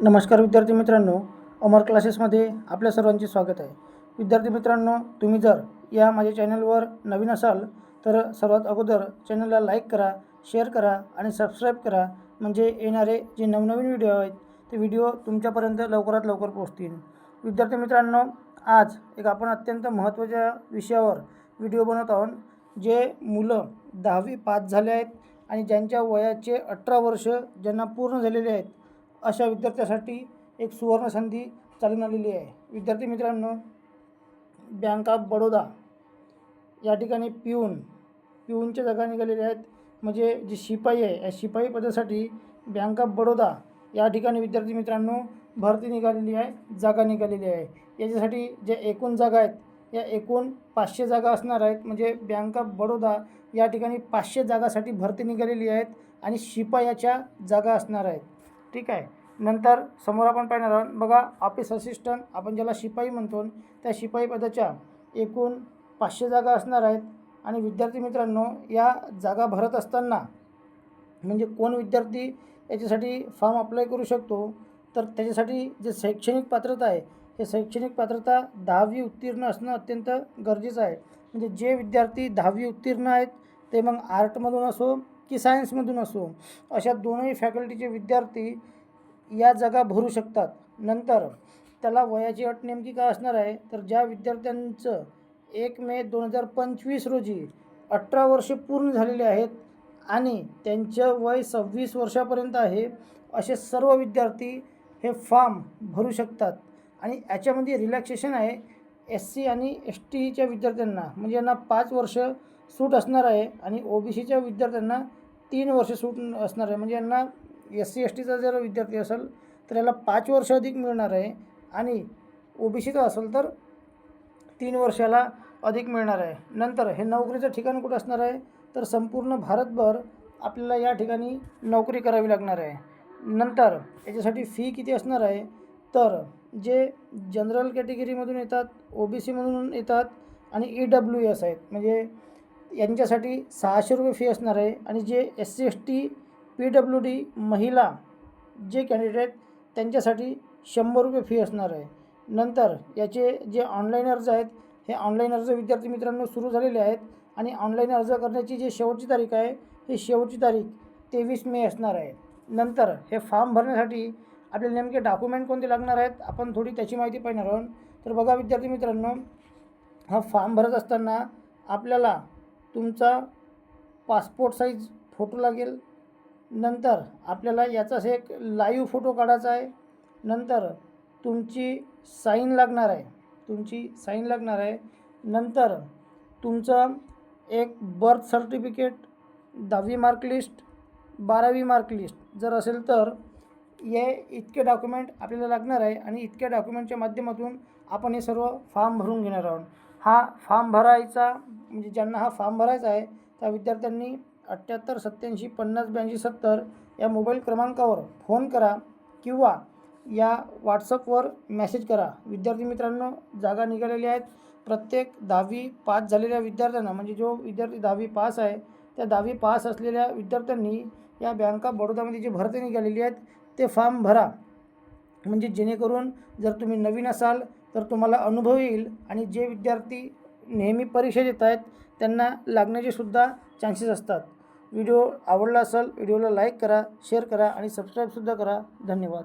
नमस्कार विद्यार्थी मित्रांनो अमर क्लासेसमध्ये आपल्या सर्वांचे स्वागत आहे. विद्यार्थी मित्रांनो तुम्ही जर या माझ्या चॅनलवर नवीन असाल तर सर्वात अगोदर चॅनलला लाईक करा शेअर करा आणि सबस्क्राईब करा. म्हणजे येणारे जे नवनवीन व्हिडिओ आहेत ते व्हिडिओ तुमच्यापर्यंत लवकरात लवकर पोहोचतील. विद्यार्थी मित्रांनो आज एक आपण अत्यंत महत्त्वाच्या विषयावर व्हिडिओ बनवत आहोत जे मुलं दहावी पास झाले आहेत आणि ज्यांच्या वयाचे अठरा वर्ष ज्यांना पूर्ण झालेले आहेत अशा विद्यार्थ्यासाठी एक सुवर्णसंधी चालून आलेली आहे. विद्यार्थी मित्रांनो बँक ऑफ बडोदा या ठिकाणी पिऊन पिऊनच्या जागा निघालेल्या आहेत. म्हणजे जी शिपाई आहे या शिपाई पदासाठी बँक ऑफ बडोदा या ठिकाणी विद्यार्थी मित्रांनो भरती निघालेली आहे जागा निघालेली आहे. याच्यासाठी ज्या एकूण जागा आहेत या एकूण पाचशे जागा असणार आहेत. म्हणजे बँक ऑफ बडोदा या ठिकाणी पाचशे जागासाठी भरती निघालेली आहेत आणि शिपायाच्या जागा असणार आहेत. ठीक आहे. नंतर समोर आपण पाहणार आहोत बघा ऑफिस असिस्टंट आपण ज्याला शिपाई म्हणतो त्या शिपाई पदाच्या एकूण पाचशे जागा असणार आहेत. आणि विद्यार्थी मित्रांनो या जागा भरत असताना म्हणजे कोण विद्यार्थी याच्यासाठी फॉर्म अप्लाय करू शकतो? तर त्याच्यासाठी जे शैक्षणिक पात्रता आहे हे शैक्षणिक पात्रता दहावी उत्तीर्ण असणं अत्यंत गरजेचं आहे. म्हणजे जे विद्यार्थी दहावी उत्तीर्ण आहेत ते मग आर्टमधून असो की सायन्समधून असो अशा दोनही फॅकल्टीचे विद्यार्थी या जागा भरू शकतात. नंतर त्याला वयाची अट नेमकी काय असणार आहे? तर ज्या विद्यार्थ्यांचं एक मे दोन हजार पंचवीस रोजी अठरा वर्षे पूर्ण झालेले आहेत आणि त्यांचं वय सव्वीस वर्षापर्यंत आहे असे सर्व विद्यार्थी हे फॉर्म भरू शकतात. आणि याच्यामध्ये रिलॅक्सेशन आहे. एस सी आणि एस टीच्या विद्यार्थ्यांना म्हणजे यांना पाच वर्ष सूट असणार आहे आणि ओ बी सीच्या विद्यार्थ्यांना तीन वर्ष सूट असणार आहे. म्हणजे यांना एस सी एस टीचा जर विद्यार्थी असेल तर याला पाच वर्ष अधिक मिळणार आहे आणि ओ बी सीचा असेल तर तीन वर्षाला अधिक मिळणार आहे. नंतर हे नोकरीचं ठिकाण कुठं असणार आहे? तर संपूर्ण भारतभर आपल्याला या ठिकाणी नोकरी करावी लागणार आहे. नंतर याच्यासाठी फी किती असणार आहे? तर जे जनरल कॅटेगरीमधून येतात ओ बी सीमधून येतात आणि ई डब्ल्यू एस आहेत. म्हणजे यांच्यासाठी सहाशे रुपये फी असणार आहे. आणि जे S C S T P W D महिला जे कॅन्डिडेट त्यांच्यासाठी शंभर रुपये फी असणार आहे. नंतर याचे जे ऑनलाईन अर्ज आहेत हे ऑनलाईन अर्ज विद्यार्थी मित्रांनो सुरू झालेले आहेत. आणि ऑनलाईन अर्ज करण्याची जी शेवटची तारीख आहे ही शेवटची तारीख तेवीस मे असणार आहे. नंतर हे फॉर्म भरण्यासाठी आपल्याला नेमके डॉक्युमेंट कोणते लागणार आहेत आपण थोडी त्याची माहिती पाहणार आहोत. तर बघा विद्यार्थी मित्रांनो हा फॉर्म भरत असताना आपल्याला तुमचा पासपोर्ट साईज फोटो लागेल. नंतर आपल्याला याचाच एक लाईव्ह फोटो काढायचा आहे. नंतर तुमची साईन लागणार आहे. तुमची साईन लागणार आहे. नंतर तुमचं एक बर्थ सर्टिफिकेट दहावी मार्कलिस्ट बारावी मार्कलिस्ट जर असेल तर हे इतके डॉक्युमेंट आपल्याला लागणार आहे आणि इतक्या डॉक्युमेंटच्या माध्यमातून आपण हे सर्व फॉर्म भरून घेणार आहोत. हा फॉर्म भरायचा म्हणजे ज्यांना हा फॉर्म भरायचा आहे त्या विद्यार्थ्यांनी अठ्ठ्याहत्तर सत्त्याऐंशी पन्नास ब्याऐंशी सत्तर या मोबाईल क्रमांकावर फोन करा किंवा या व्हॉट्सअपवर मेसेज करा. विद्यार्थी मित्रांनो जागा निघालेल्या आहेत. प्रत्येक दहावी पास झालेल्या विद्यार्थ्यांना म्हणजे जो विद्यार्थी दहावी पास आहे त्या दहावी पास असलेल्या विद्यार्थ्यांनी या बँक ऑफ बडोदामध्ये जी भरती निघालेली आहेत ते फॉर्म भरा. म्हणजे जेणेकरून जर तुम्ही नवीन असाल तर तुम्हाला अनुभव येईल आणि जे विद्यार्थी नेहमी परीक्षा देत आहेत त्यांना लागण्याचे सुद्धा चान्सेस असतात. व्हिडिओ आवडला असेल व्हिडिओला लाईक करा शेअर करा आणि सबस्क्राईबसुद्धा करा. धन्यवाद.